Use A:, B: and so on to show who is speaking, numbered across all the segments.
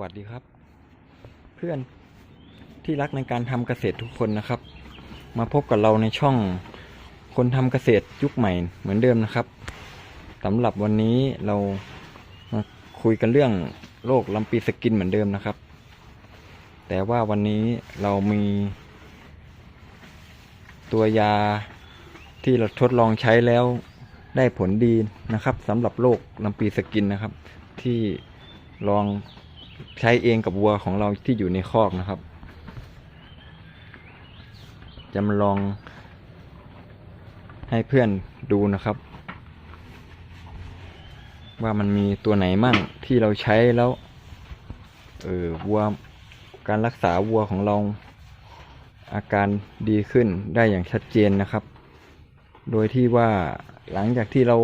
A: วัสดีครับ เพื่อนที่รักในการทำเกษตรทุกคนนะครับ มาพบกับเราในช่องคนทำเกษตรยุคใหม่เหมือนเดิมนะครับสำหรับวันนี้เรามาคุยกันเรื่องโรคลำปีสกินเหมือนเดิมนะครับ แต่ว่าวันนี้เรามี ตัวยาที่เราทดลองใช้แล้วได้ผลดีนะครับสำหรับโรคลำปีสกินนะครับ ที่ลอง ใช้เองกับวัวของเราที่อยู่ในคอกนะครับจะมาลองให้เพื่อนดูนะครับ ว่ามันมีตัวไหนมั่งที่เราใช้แล้ว เออวัวการรักษาวัวของเรา อาการดีขึ้นได้อย่างชัดเจนนะครับ โดยที่ว่าหลังจากที่เรา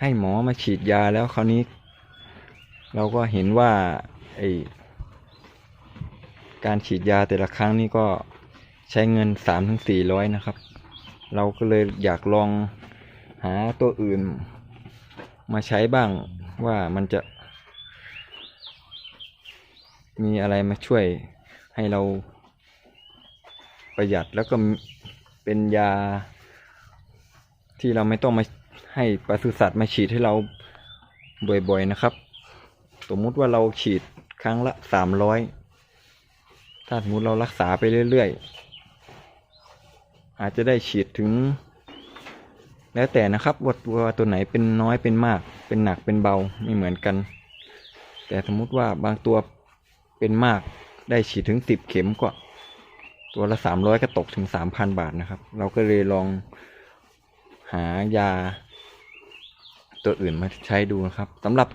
A: ให้หมอมาฉีดยาแล้วคราวนี้ เราก็เห็นว่าไอการฉีดยาแต่ละครั้งนี่ก็ใช้เงินสามถึงสี่ร้อยนะครับ เราก็เลยอยากลองหาตัวอื่น มาใช้บ้างว่ามันจะ มีอะไรมาช่วยให้เราประหยัดแล้วก็เป็นยา ที่เราไม่ต้องมาให้ปศุสัตว์มาฉีดให้เราบ่อยๆนะครับ สมมุติว่าเราฉีดครั้งละสามร้อยถ้าสมมติเรารักษาไปเรื่อยๆ อาจจะได้ฉีดถึง แล้วแต่นะครับว่าตัวตัวไหนเป็นน้อยเป็นมาก เป็นหนักเป็นเบาไม่เหมือนกัน แต่สมมุติว่าบางตัวเป็นมากได้ฉีดถึงสิบเข็มก็ตัวละสามร้อยก็ตกถึงสามพันบาทนะครับ เราก็เลยลองหายา ตัวอื่นมาใช้ดูนะครับสำหรับ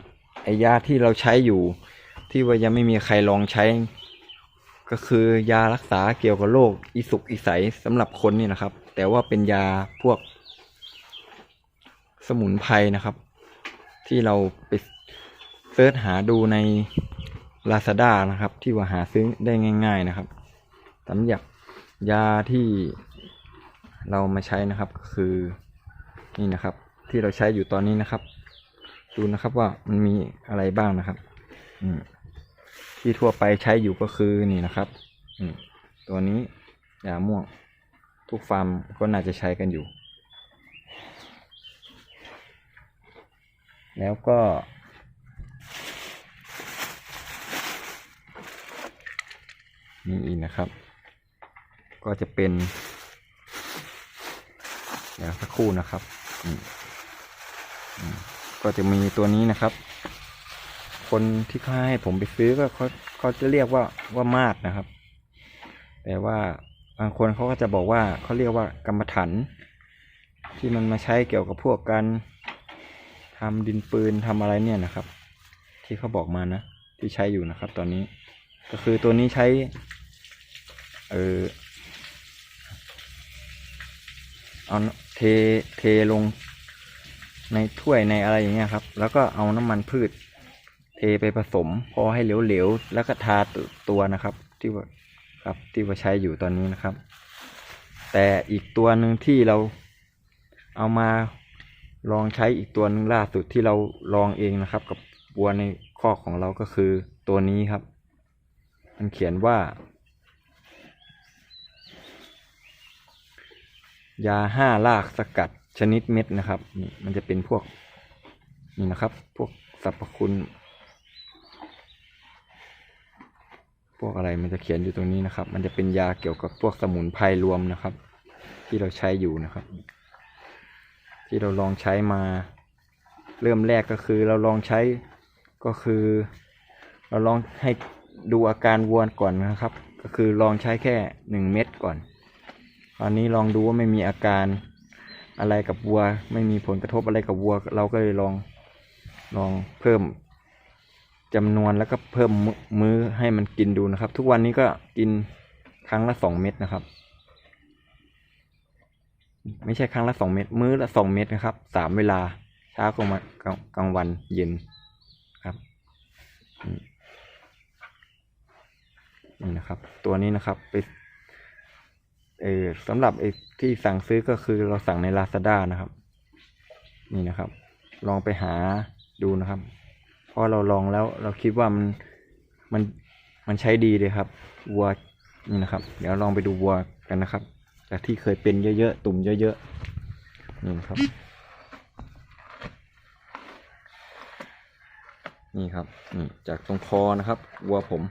A: ไอยาที่เราใช้อยู่ ที่ว่ายังไม่มีใครลองใช้ ก็คือยารักษาเกี่ยวกับโรคอีสุกอีใสสำหรับคนนี่นะครับ แต่ว่าเป็นยาพวก สมุนไพรนะครับ ที่เราไปเสิร์ชหาดูใน Lazada นะครับ ที่ว่าหาซื้อได้ง่าย ๆนะครับสำหรับยาที่เรามาใช้นะครับก็คือนี่นะครับ ที่เราใช้อยู่ตอนนี้นะครับ ดูนะครับว่ามันมีอะไรบ้างนะครับ อืมที่ทั่วไปใช้อยู่ก็คือนี่นะครับ อืมตัวนี้ยาม่วง ทุกฟาร์มก็น่าจะใช้กันอยู่ แล้วก็ นี่อีกนะครับ ก็จะเป็นเดี๋ยวสักครู่นะครับ อืมอืม ก็จะมีตัวนี้นะครับ คนที่เขาให้ผมไปซื้อก็เขาเขาจะเรียกว่าว่ามาดนะครับ แต่ว่าบางคนเขาก็จะบอกว่าเขาเรียกว่ากรรมฐานที่มันมาใช้เกี่ยวกับพวกการทำดินปืนทำอะไรเนี่ยนะครับ ที่เขาบอกมานะ ที่ใช้อยู่นะครับ ตอนนี้ ก็คือตัวนี้ใช้ เออเอาเทเทลง ในถ้วยในอะไรอย่างเงี้ยครับ แล้วก็เอาน้ำมันพืช เทไปผสม พอให้เหลวๆ แล้วก็ทาตตัวนะครับ ที่ว่าครับที่ว่าใช้อยู่ตอนนี้นะครับ แต่อีกตัวหนึ่งที่เราเอามาลองใช้อีกตัวหนึงล่าสุดที่เราลองเองนะครับ กับวัวในคอกของเราก็คือตัวนี้ครับ มันเขียนว่า ยาห้ารากสกัด ชนิดเม็ดนะครับนี่มันจะเป็นพวกนี่นะครับ พวกสรรพคุณ พวกอะไรมันจะเขียนอยู่ตรงนี้นะครับ มันจะเป็นยาเกี่ยวกับพวกสมุนไพรรวมนะครับ ที่เราใช้อยู่นะครับ ที่เราลองใช้มา เริ่มแรกก็คือเราลองใช้ก็คือ เราลองให้ดูอาการวัวก่อนนะครับ ก็คือลองใช้แค่หนึ่งเม็ดก่อน ตอนนี้ลองดูว่าไม่มีอาการ อะไรกับวัว ไม่มีผลกระทบอะไรกับวัว เราก็เลยลองลองเพิ่มจำนวนแล้วก็เพิ่มมื้อให้มันกินดูนะครับ ทุกวันนี้ก็กินครั้งละสองเม็ดนะครับ ไม่ใช่ครั้งละสองเม็ดมื้อละสองเม็ดนะครับสามเวลาเช้ากลางวันกลางวันเย็นครับนี่นะครับ ตัวนี้นะครับไป เออสำหรับไอ้ที่สั่งซื้อก็คือเราสั่งใน Lazada นะครับ นี่นะครับ ลองไปหาดูนะครับราะเราลองแล้วเราคิดว่ามันมันมันใช้ดีเลยครับวัวนี่นะครับ เดี๋ยวลองไปดูวัวกันนะครับ จากที่เคยเป็นเยอะๆตุ่มเยอะๆนี่นครับ นี่ครับนี่จากตรงคอนะครับวัวผม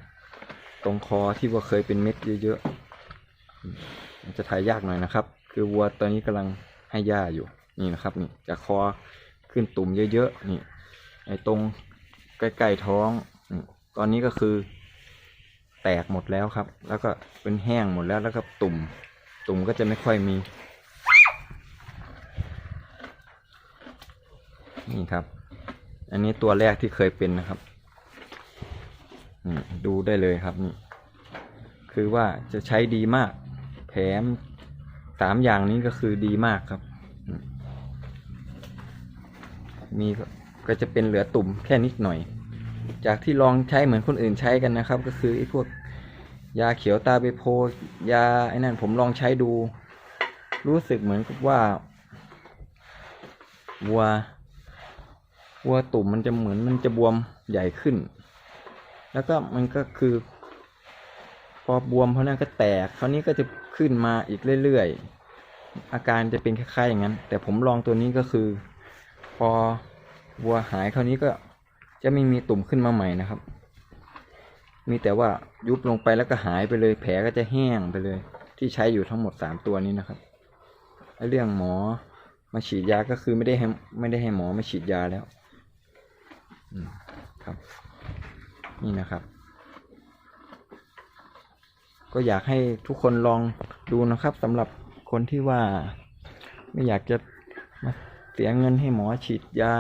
A: ตรงคอที่ว่าเคยเป็นเม็ดเยอะๆ จะถ่ายยากหน่อยนะครับ คือวัวตอนนี้กำลังให้หญ้าอยู่นี่นะครับนี่จากคอขึ้นตุ่มเยอะๆนี่ไอ้ตรงใกล้ๆท้องตอนนี้ก็คือ แตกหมดแล้วครับ แล้วก็เป็นแห้งหมดแล้วแล้วก็ตุ่ม ตุ่มก็จะไม่ค่อยมีนี่ครับ อันนี้ตัวแรกที่เคยเป็นนะครับดูได้เลยครับนี่คือว่าจะใช้ดีมาก แถมสามอย่างนี้ก็คือดีมากครับ มีก็ก็จะเป็นเหลือตุ่มแค่นิดหน่อย จากที่ลองใช้เหมือนคนอื่นใช้กันนะครับ ก็คือไอ้พวกยาเขียวตาเบโพยาไอ้นั่นผมลองใช้ดู รู้สึกเหมือนกับว่าวัววัวตุ่มมันจะเหมือนมันจะบวมใหญ่ขึ้น แล้วก็มันก็คือ พอบวมเพรานั้นก็แตกคราวนี้ก็จะขึ้นมาอีกเรื่อยๆ อาการจะเป็นคล้ายๆอย่างนั้น แต่ผมลองตัวนี้ก็คือ พอวัวหายคราวนี้ก็จะไม่มีตุ่มขึ้นมาใหม่นะครับ มีแต่ว่ายุบลงไปแล้วก็หายไปเลย แผลก็จะแห้งไปเลย ที่ใช้อยู่ทั้งหมดสามตัวนี้นะครับเรื่องหมอมาฉีดยาก็คือไม่ได้ให้ไม่ได้ให้หมอมาฉีดยาแล้วครับ นี่นะครับ ก็อยากให้ทุกคนลองดูนะครับสำหรับคนที่ว่า ไม่อยากจะมาเสียเงินให้หมอฉีดยา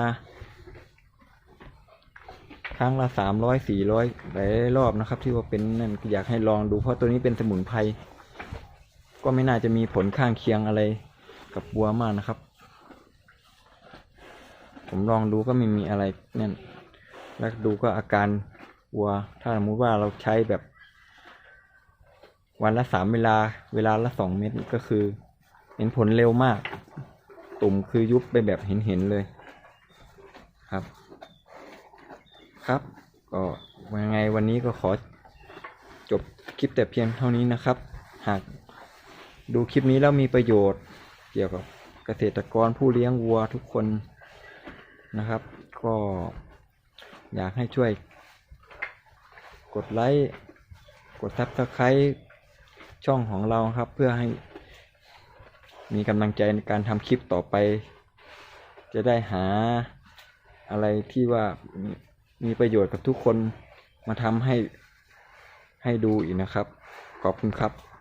A: ครั้งละสามร้อยสี่ร้อยหลายรอบนะครับ ที่ว่าเป็นนั่นอยากให้ลองดูเพราะตัวนี้เป็นสมุนไพรก็ไม่น่าจะมีผลข้างเคียงอะไรกับวัวมากนะครับ ผมลองดูก็ไม่มีอะไรนั่นแล้วดูก็อาการวัว ถ้าสมมติว่าเราใช้แบบ วันละสามเวลา เวลาละสองเม็ดก็คือเห็นผลเร็วมาก ตุ่มคือยุบไปแบบเห็นเห็นๆเลย ครับ ครับ ก็ยังไงวันนี้ก็ขอจบคลิปแต่เพียงเท่านี้นะครับ หากดูคลิปนี้แล้วมีประโยชน์เกี่ยวกับเกษตรกรผู้เลี้ยงวัวทุกคนนะครับ ก็อยากให้ช่วย กดไลค์ กดซับสไครต์ ช่องของเราครับ เพื่อให้มีกำลังใจในการทำคลิปต่อไป จะได้หาอะไรที่ว่ามีประโยชน์กับทุกคนมาทำให้ให้ดูอีกนะครับ ขอบคุณครับ